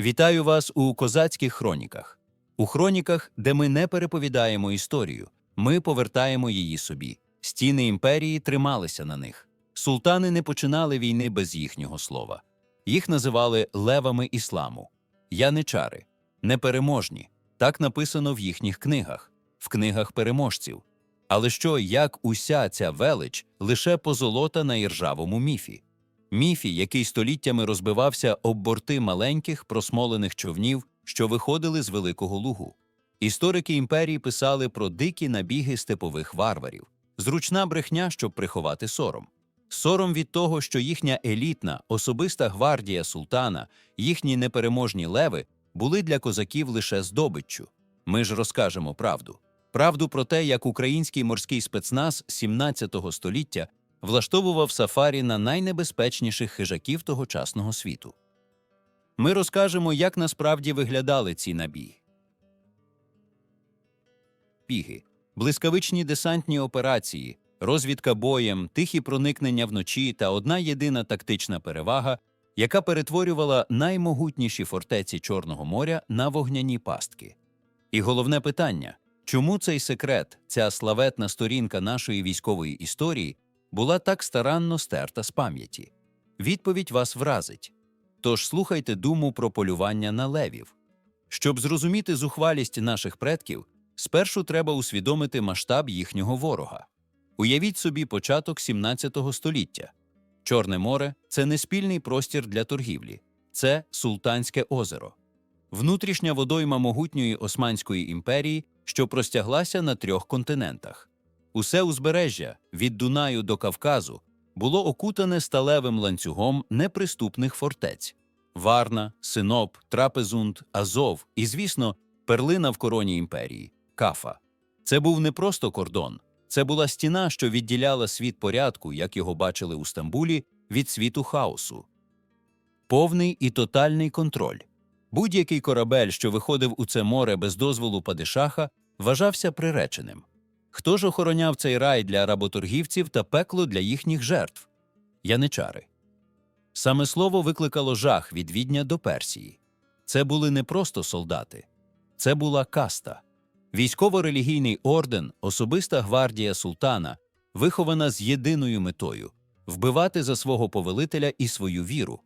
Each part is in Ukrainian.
Вітаю вас у козацьких хроніках. У хроніках, де ми не переповідаємо історію, ми повертаємо її собі. Стіни імперії трималися на них. Султани не починали війни без їхнього слова. Їх називали левами ісламу, яничари, непереможні. Так написано в їхніх книгах, в книгах переможців. Але що, як уся ця велич лише позолота на іржавому міфі? Міфі, який століттями розбивався об борти маленьких просмолених човнів, що виходили з Великого Лугу. Історики імперії писали про дикі набіги степових варварів, зручна брехня, щоб приховати сором. Сором від того, що їхня елітна, особиста гвардія султана, їхні непереможні леви були для козаків лише здобиччю. Ми ж розкажемо правду. Правду про те, як український морський спецназ 17 століття влаштовував сафарі на найнебезпечніших хижаків тогочасного світу. Ми розкажемо, як насправді виглядали ці набіги. Біги, блискавичні десантні операції, розвідка боєм, тихі проникнення вночі та одна єдина тактична перевага, яка перетворювала наймогутніші фортеці Чорного моря на вогняні пастки. І головне питання чому цей секрет, ця славетна сторінка нашої військової історії була так старанно стерта з пам'яті? Відповідь вас вразить. Тож слухайте думу про полювання на левів. Щоб зрозуміти зухвалість наших предків, спершу треба усвідомити масштаб їхнього ворога. Уявіть собі початок 17 століття. Чорне море це не спільний простір для торгівлі, це Султанське озеро. Внутрішня водойма могутньої Османської імперії, що простяглася на трьох континентах. Усе узбережжя від Дунаю до Кавказу було окутане сталевим ланцюгом неприступних фортець Варна, Синоп, Трапезунд, Азов і, звісно, перлина в короні імперії Кафа. Це був не просто кордон, це була стіна, що відділяла світ порядку, як його бачили у Стамбулі, від світу хаосу. Повний і тотальний контроль. Будь-який корабель, що виходив у це море без дозволу падишаха, вважався приреченим. Хто ж охороняв цей рай для работоргівців та пекло для їхніх жертв? Яничари. Саме слово викликало жах від Відня до Персії. Це були не просто солдати, це була каста. Військово-релігійний орден, особиста гвардія султана, вихована з єдиною метою вбивати за свого повелителя і свою віру.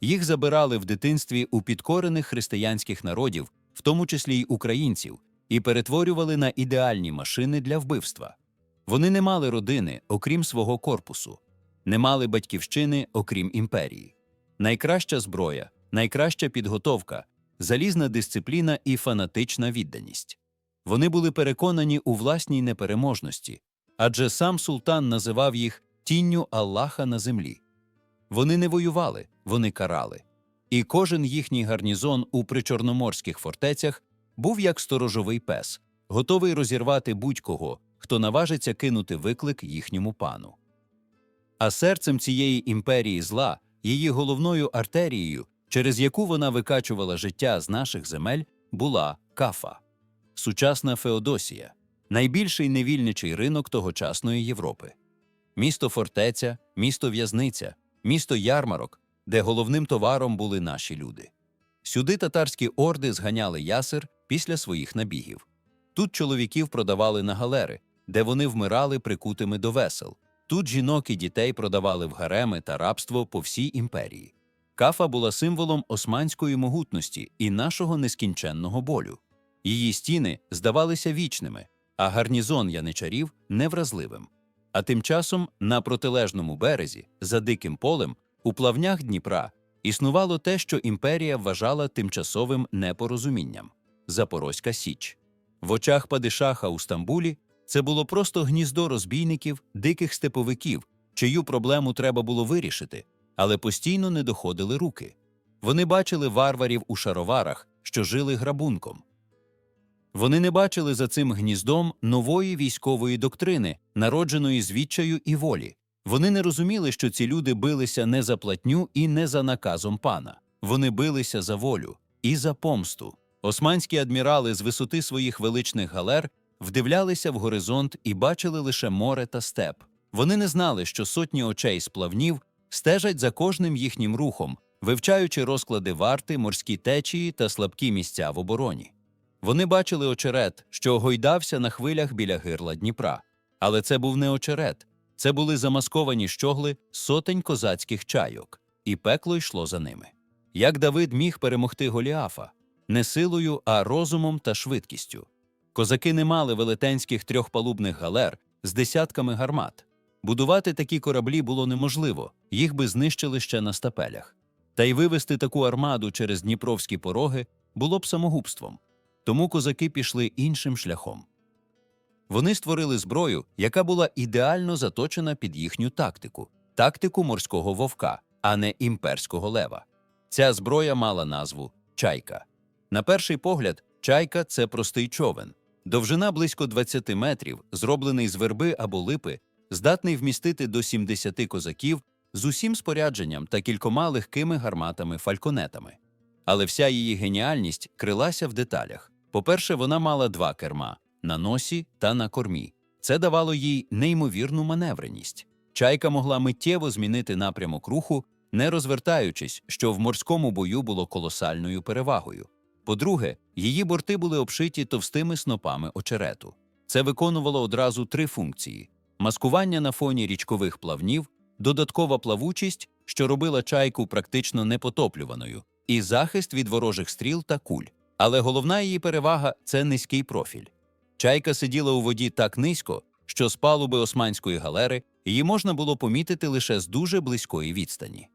Їх забирали в дитинстві у підкорених християнських народів, в тому числі й українців, і перетворювали на ідеальні машини для вбивства. Вони не мали родини, окрім свого корпусу, не мали батьківщини, окрім імперії. Найкраща зброя, найкраща підготовка, залізна дисципліна і фанатична відданість. Вони були переконані у власній непереможності, адже сам султан називав їх тінню Аллаха на землі. Вони не воювали, вони карали. І кожен їхній гарнізон у причорноморських фортецях був як сторожовий пес, готовий розірвати будь-кого, хто наважиться кинути виклик їхньому пану. А серцем цієї імперії зла, її головною артерією, через яку вона викачувала життя з наших земель, була кафа сучасна Феодосія, найбільший невільничий ринок тогочасної Європи. Місто фортеця, місто в'язниця, місто ярмарок, де головним товаром були наші люди. Сюди татарські орди зганяли ясир після своїх набігів. Тут чоловіків продавали на галери, де вони вмирали прикутими до весел. Тут жінок і дітей продавали в гареми та рабство по всій імперії. Кафа була символом османської могутності і нашого нескінченного болю. Її стіни здавалися вічними, а гарнізон яничарів невразливим. А тим часом на протилежному березі, за диким полем, у плавнях Дніпра, існувало те, що імперія вважала тимчасовим непорозумінням Запорозька Січ. В очах Падишаха у Стамбулі це було просто гніздо розбійників, диких степовиків, чию проблему треба було вирішити, але постійно не доходили руки. Вони бачили варварів у шароварах, що жили грабунком. Вони не бачили за цим гніздом нової військової доктрини, народженої з відчаю і волі. Вони не розуміли, що ці люди билися не за платню і не за наказом пана. Вони билися за волю і за помсту. Османські адмірали з висоти своїх величних галер вдивлялися в горизонт і бачили лише море та степ. Вони не знали, що сотні очей з плавнів стежать за кожним їхнім рухом, вивчаючи розклади варти, морські течії та слабкі місця в обороні. Вони бачили очерет, що гойдався на хвилях біля гирла Дніпра. Але це був не очерет, це були замасковані щогли сотень козацьких чайок, і пекло йшло за ними. Як Давид міг перемогти Голіафа? Не силою, а розумом та швидкістю. Козаки не мали велетенських трьохпалубних галер з десятками гармат. Будувати такі кораблі було неможливо, їх би знищили ще на стапелях. Та й вивести таку армаду через дніпровські пороги було б самогубством. Тому козаки пішли іншим шляхом. Вони створили зброю, яка була ідеально заточена під їхню тактику тактику морського вовка, а не імперського лева. Ця зброя мала назву чайка. На перший погляд, чайка це простий човен. Довжина близько 20 метрів, зроблений з верби або липи, здатний вмістити до 70 козаків з усім спорядженням та кількома легкими гарматами-фальконетами. Але вся її геніальність крилася в деталях. По-перше, вона мала два керма на носі та на кормі. Це давало їй неймовірну маневреність. Чайка могла миттєво змінити напрямок руху, не розвертаючись, що в морському бою було колосальною перевагою. По-друге, її борти були обшиті товстими снопами очерету. Це виконувало одразу три функції: маскування на фоні річкових плавнів, додаткова плавучість, що робила чайку практично непотоплюваною, і захист від ворожих стріл та куль. Але головна її перевага це низький профіль. Чайка сиділа у воді так низько, що з палуби османської галери її можна було помітити лише з дуже близької відстані.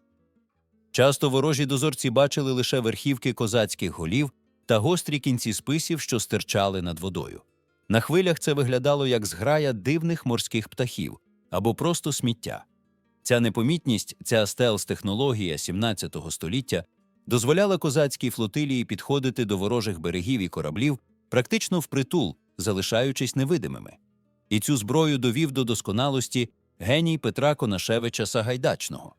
Часто ворожі дозорці бачили лише верхівки козацьких голів та гострі кінці списів, що стирчали над водою. На хвилях це виглядало як зграя дивних морських птахів або просто сміття. Ця непомітність, ця стелс-технологія 17 століття дозволяла козацькій флотилії підходити до ворожих берегів і кораблів практично впритул, залишаючись невидимими. І цю зброю довів до досконалості геній Петра Конашевича Сагайдачного.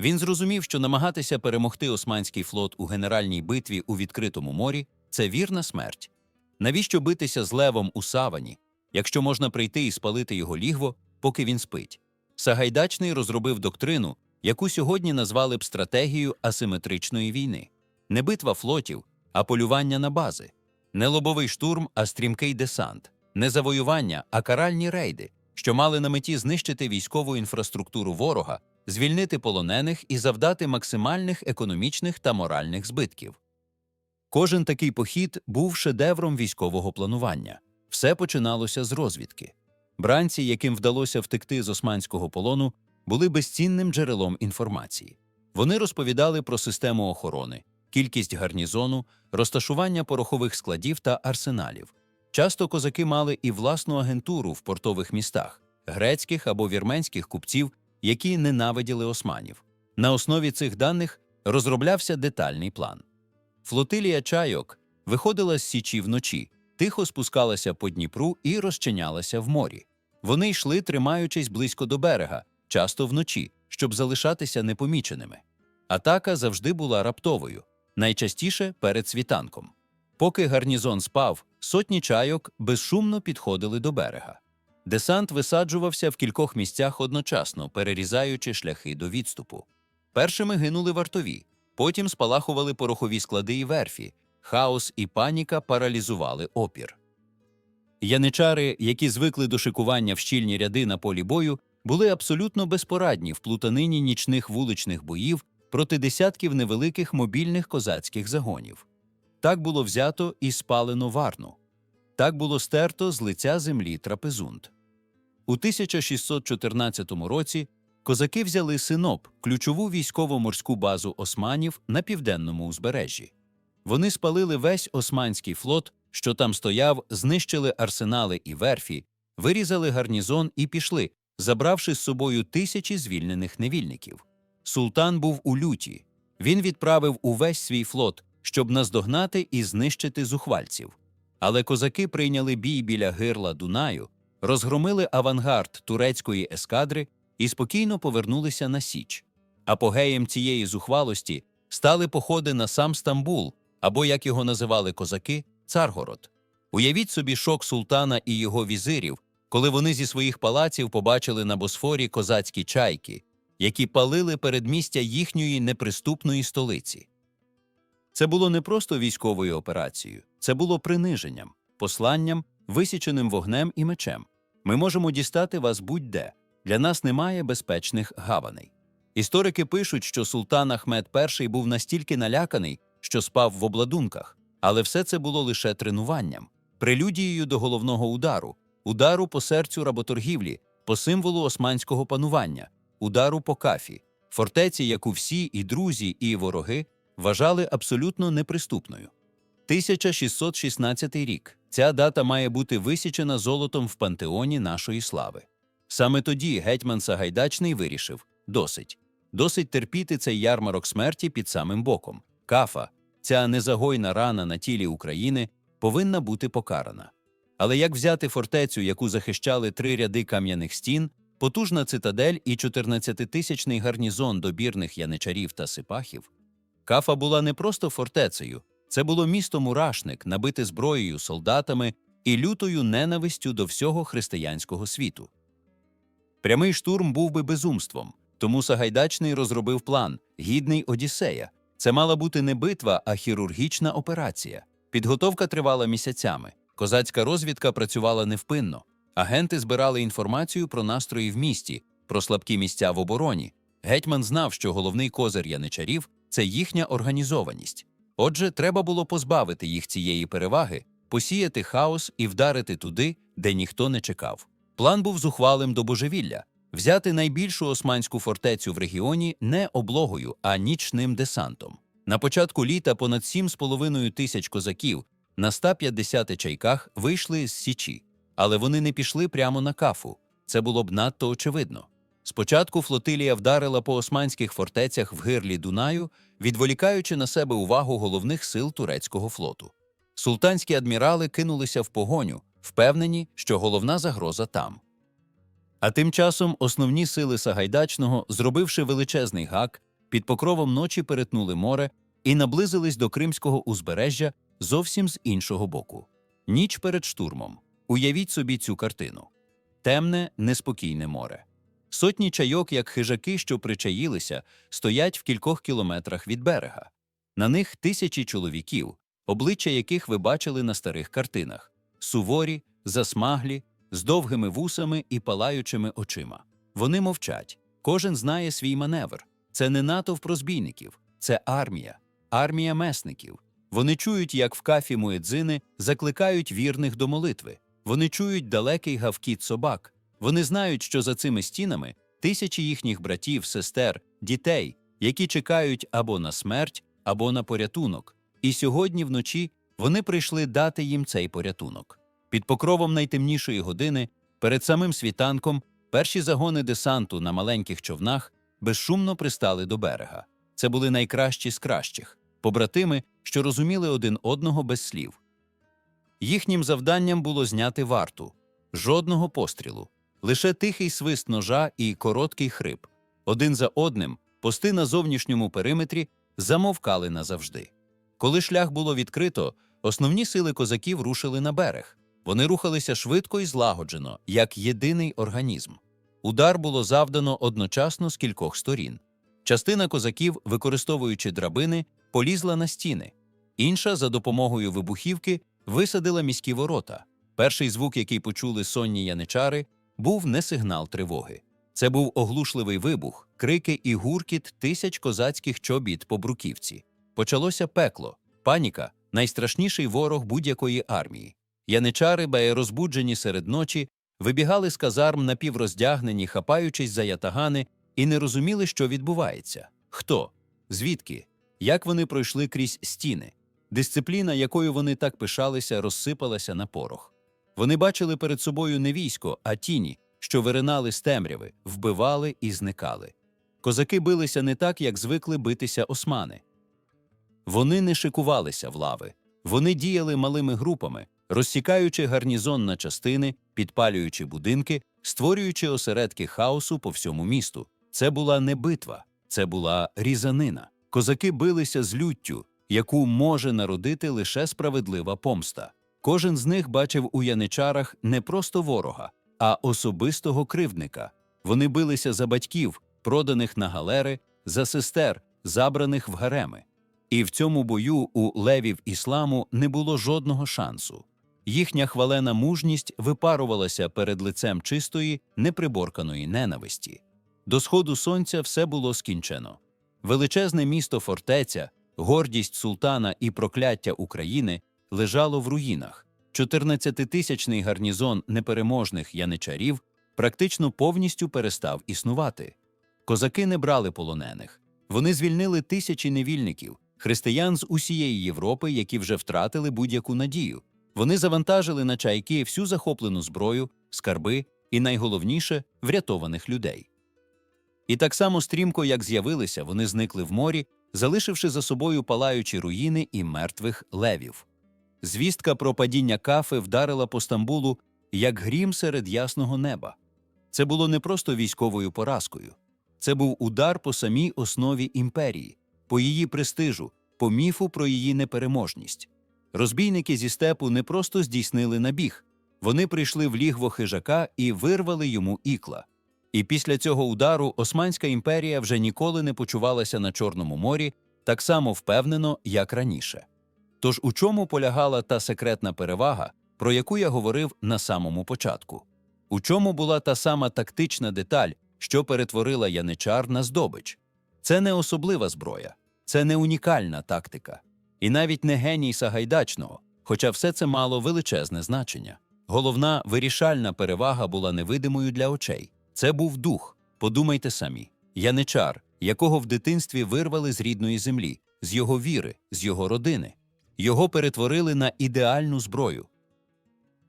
Він зрозумів, що намагатися перемогти османський флот у генеральній битві у відкритому морі це вірна смерть. Навіщо битися з левом у савані, якщо можна прийти і спалити його лігво, поки він спить? Сагайдачний розробив доктрину, яку сьогодні назвали б стратегією асиметричної війни: не битва флотів, а полювання на бази, не лобовий штурм, а стрімкий десант, не завоювання, а каральні рейди, що мали на меті знищити військову інфраструктуру ворога, звільнити полонених і завдати максимальних економічних та моральних збитків. Кожен такий похід був шедевром військового планування. Все починалося з розвідки. Бранці, яким вдалося втекти з османського полону, були безцінним джерелом інформації. Вони розповідали про систему охорони, кількість гарнізону, розташування порохових складів та арсеналів. Часто козаки мали і власну агентуру в портових містах, грецьких або вірменських купців, які ненавиділи османів. На основі цих даних розроблявся детальний план. Флотилія чайок виходила з січі вночі, тихо спускалася по Дніпру і розчинялася в морі. Вони йшли, тримаючись близько до берега, часто вночі, щоб залишатися непоміченими. Атака завжди була раптовою, найчастіше перед світанком. Поки гарнізон спав, сотні чайок безшумно підходили до берега. Десант висаджувався в кількох місцях одночасно, перерізаючи шляхи до відступу. Першими гинули вартові, потім спалахували порохові склади і верфі. Хаос і паніка паралізували опір. Яничари, які звикли до шикування в щільні ряди на полі бою, були абсолютно безпорадні в плутанині нічних вуличних боїв проти десятків невеликих мобільних козацьких загонів. Так було взято і спалено варну. Так було стерто з лиця землі трапезунд. У 1614 році козаки взяли Синоп, ключову військово-морську базу османів на південному узбережжі. Вони спалили весь османський флот, що там стояв, знищили арсенали і верфі, вирізали гарнізон і пішли, забравши з собою тисячі звільнених невільників. Султан був у люті. Він відправив увесь свій флот, щоб наздогнати і знищити зухвальців. Але козаки прийняли бій біля гирла Дунаю, розгромили авангард турецької ескадри і спокійно повернулися на Січ. Апогеєм цієї зухвалості стали походи на сам Стамбул, або, як його називали козаки, Царгород. Уявіть собі шок султана і його візирів, коли вони зі своїх палаців побачили на Босфорі козацькі чайки, які палили передмістя їхньої неприступної столиці. Це було не просто військовою операцією, це було приниженням, посланням, висіченим вогнем і мечем. Ми можемо дістати вас будь-де. Для нас немає безпечних гаваней. Історики пишуть, що султан Ахмед І був настільки наляканий, що спав в обладунках, але все це було лише тренуванням, прелюдією до головного удару, удару по серцю работоргівлі, по символу османського панування, удару по кафі, фортеці, яку всі і друзі, і вороги вважали абсолютно неприступною. 1616 рік. Ця дата має бути висічена золотом в пантеоні нашої слави. Саме тоді гетьман Сагайдачний вирішив досить. Досить терпіти цей ярмарок смерті під самим боком. Кафа, ця незагойна рана на тілі України, повинна бути покарана. Але як взяти фортецю, яку захищали три ряди кам'яних стін, потужна цитадель і 14-тисячний гарнізон добірних яничарів та сипахів? Кафа була не просто фортецею, це було місто мурашник, набите зброєю, солдатами і лютою ненавистю до всього християнського світу. Прямий штурм був би безумством, тому Сагайдачний розробив план, гідний Одіссея. Це мала бути не битва, а хірургічна операція. Підготовка тривала місяцями. Козацька розвідка працювала невпинно. Агенти збирали інформацію про настрої в місті, про слабкі місця в обороні. Гетьман знав, що головний козир яничарів це їхня організованість. Отже, треба було позбавити їх цієї переваги, посіяти хаос і вдарити туди, де ніхто не чекав. План був зухвалим до божевілля взяти найбільшу османську фортецю в регіоні не облогою, а нічним десантом. На початку літа понад 7,5 тисяч козаків на 150 чайках вийшли з Січі, але вони не пішли прямо на кафу. Це було б надто очевидно. Спочатку флотилія вдарила по османських фортецях в гирлі Дунаю, відволікаючи на себе увагу головних сил турецького флоту. Султанські адмірали кинулися в погоню, впевнені, що головна загроза там. А тим часом основні сили Сагайдачного, зробивши величезний гак, під покровом ночі перетнули море і наблизились до Кримського узбережжя зовсім з іншого боку. Ніч перед штурмом. Уявіть собі цю картину: темне, неспокійне море. Сотні чайок, як хижаки, що причаїлися, стоять в кількох кілометрах від берега. На них тисячі чоловіків, обличчя яких ви бачили на старих картинах суворі, засмаглі, з довгими вусами і палаючими очима. Вони мовчать, кожен знає свій маневр. Це не натовп розбійників, це армія, армія месників. Вони чують, як в кафі муедзини закликають вірних до молитви. Вони чують далекий гавкіт собак. Вони знають, що за цими стінами тисячі їхніх братів, сестер, дітей, які чекають або на смерть, або на порятунок. І сьогодні вночі вони прийшли дати їм цей порятунок. Під покровом найтемнішої години, перед самим світанком, перші загони десанту на маленьких човнах безшумно пристали до берега. Це були найкращі з кращих, побратими, що розуміли один одного без слів. Їхнім завданням було зняти варту, жодного пострілу, лише тихий свист ножа і короткий хрип. Один за одним пости на зовнішньому периметрі замовкали назавжди. Коли шлях було відкрито, основні сили козаків рушили на берег. Вони рухалися швидко і злагоджено, як єдиний організм. Удар було завдано одночасно з кількох сторін. Частина козаків, використовуючи драбини, полізла на стіни, інша за допомогою вибухівки висадила міські ворота. Перший звук, який почули сонні яничари, був не сигнал тривоги. Це був оглушливий вибух, крики і гуркіт тисяч козацьких чобіт по бруківці. Почалося пекло, паніка найстрашніший ворог будь-якої армії. Яничари, розбуджені серед ночі, вибігали з казарм напівроздягнені, хапаючись за ятагани, і не розуміли, що відбувається. Хто? Звідки? Як вони пройшли крізь стіни? Дисципліна, якою вони так пишалися, розсипалася на порох. Вони бачили перед собою не військо, а тіні, що виринали з темряви, вбивали і зникали. Козаки билися не так, як звикли битися османи. Вони не шикувалися в лави, вони діяли малими групами, розсікаючи гарнізон на частини, підпалюючи будинки, створюючи осередки хаосу по всьому місту. Це була не битва, це була різанина. Козаки билися з люттю, яку може народити лише справедлива помста. Кожен з них бачив у яничарах не просто ворога, а особистого кривдника. Вони билися за батьків, проданих на галери, за сестер, забраних в гареми. І в цьому бою у левів ісламу не було жодного шансу. Їхня хвалена мужність випарувалася перед лицем чистої, неприборканої ненависті. До сходу сонця все було скінчено. Величезне місто фортеця, гордість султана і прокляття України лежало в руїнах. 14-тисячний гарнізон непереможних яничарів практично повністю перестав існувати. Козаки не брали полонених. Вони звільнили тисячі невільників, християн з усієї Європи, які вже втратили будь-яку надію. Вони завантажили на чайки всю захоплену зброю, скарби і, найголовніше, врятованих людей. І так само стрімко, як з'явилися, вони зникли в морі, залишивши за собою палаючі руїни і мертвих левів. Звістка про падіння кафи вдарила по Стамбулу як грім серед ясного неба. Це було не просто військовою поразкою, це був удар по самій основі імперії, по її престижу, по міфу про її непереможність. Розбійники зі степу не просто здійснили набіг, вони прийшли в лігво хижака і вирвали йому ікла. І після цього удару Османська імперія вже ніколи не почувалася на Чорному морі так само впевнено, як раніше. Тож у чому полягала та секретна перевага, про яку я говорив на самому початку? У чому була та сама тактична деталь, що перетворила яничар на здобич? Це не особлива зброя, це не унікальна тактика, і навіть не геній Сагайдачного, хоча все це мало величезне значення. Головна вирішальна перевага була невидимою для очей. Це був дух. Подумайте самі, яничар, якого в дитинстві вирвали з рідної землі, з його віри, з його родини. Його перетворили на ідеальну зброю.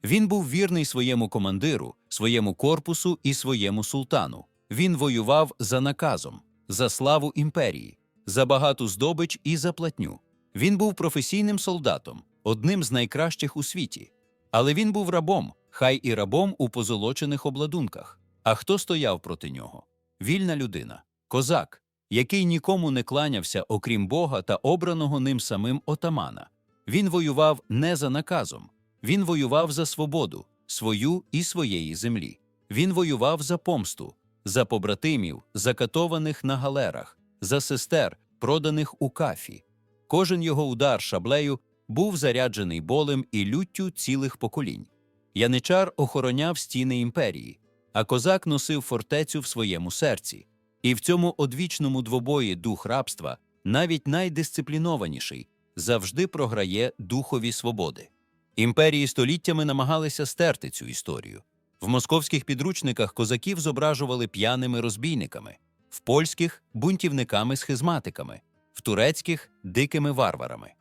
Він був вірний своєму командиру, своєму корпусу і своєму султану. Він воював за наказом, за славу імперії, за багату здобич і за платню. Він був професійним солдатом, одним з найкращих у світі. Але він був рабом, хай і рабом у позолочених обладунках. А хто стояв проти нього? Вільна людина, козак, який нікому не кланявся, окрім Бога та обраного ним самим отамана. Він воював не за наказом, він воював за свободу, свою і своєї землі. Він воював за помсту, за побратимів, закатованих на галерах, за сестер, проданих у кафі. Кожен його удар шаблею був заряджений болем і люттю цілих поколінь. Яничар охороняв стіни імперії, а козак носив фортецю в своєму серці. І в цьому одвічному двобої дух рабства, навіть найдисциплінованіший, завжди програє духові свободи. Імперії століттями намагалися стерти цю історію. В московських підручниках козаків зображували п'яними розбійниками, в польських бунтівниками-схизматиками, в турецьких дикими варварами.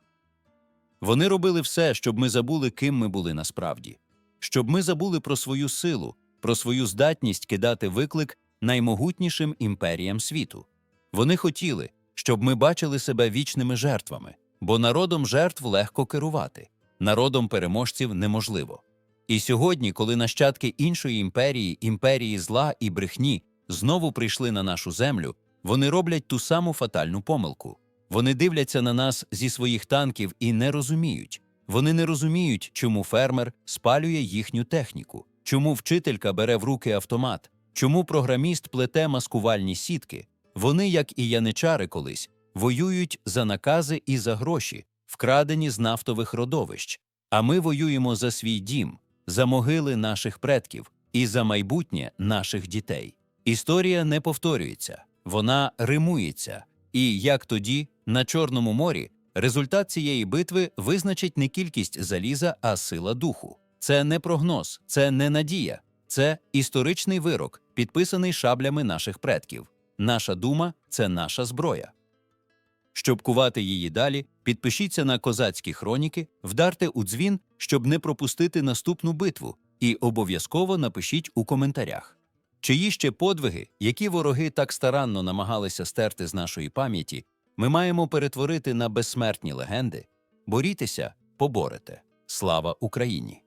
Вони робили все, щоб ми забули, ким ми були насправді, щоб ми забули про свою силу, про свою здатність кидати виклик наймогутнішим імперіям світу. Вони хотіли, щоб ми бачили себе вічними жертвами, бо народом жертв легко керувати, народом переможців неможливо. І сьогодні, коли нащадки іншої імперії, імперії зла і брехні, знову прийшли на нашу землю, вони роблять ту саму фатальну помилку. Вони дивляться на нас зі своїх танків і не розуміють. Вони не розуміють, чому фермер спалює їхню техніку, чому вчителька бере в руки автомат, чому програміст плете маскувальні сітки. Вони, як і яничари колись, воюють за накази і за гроші, вкрадені з нафтових родовищ. А ми воюємо за свій дім, за могили наших предків і за майбутнє наших дітей. Історія не повторюється, вона римується. І як тоді, на Чорному морі, результат цієї битви визначить не кількість заліза, а сила духу. Це не прогноз, це не надія, це історичний вирок, підписаний шаблями наших предків. Наша дума це наша зброя. Щоб кувати її далі, підпишіться на козацькі хроніки, вдарте у дзвін, щоб не пропустити наступну битву, і обов'язково напишіть у коментарях. Чиї ще подвиги, які вороги так старанно намагалися стерти з нашої пам'яті, ми маємо перетворити на безсмертні легенди. Борітеся, поборете. Слава Україні!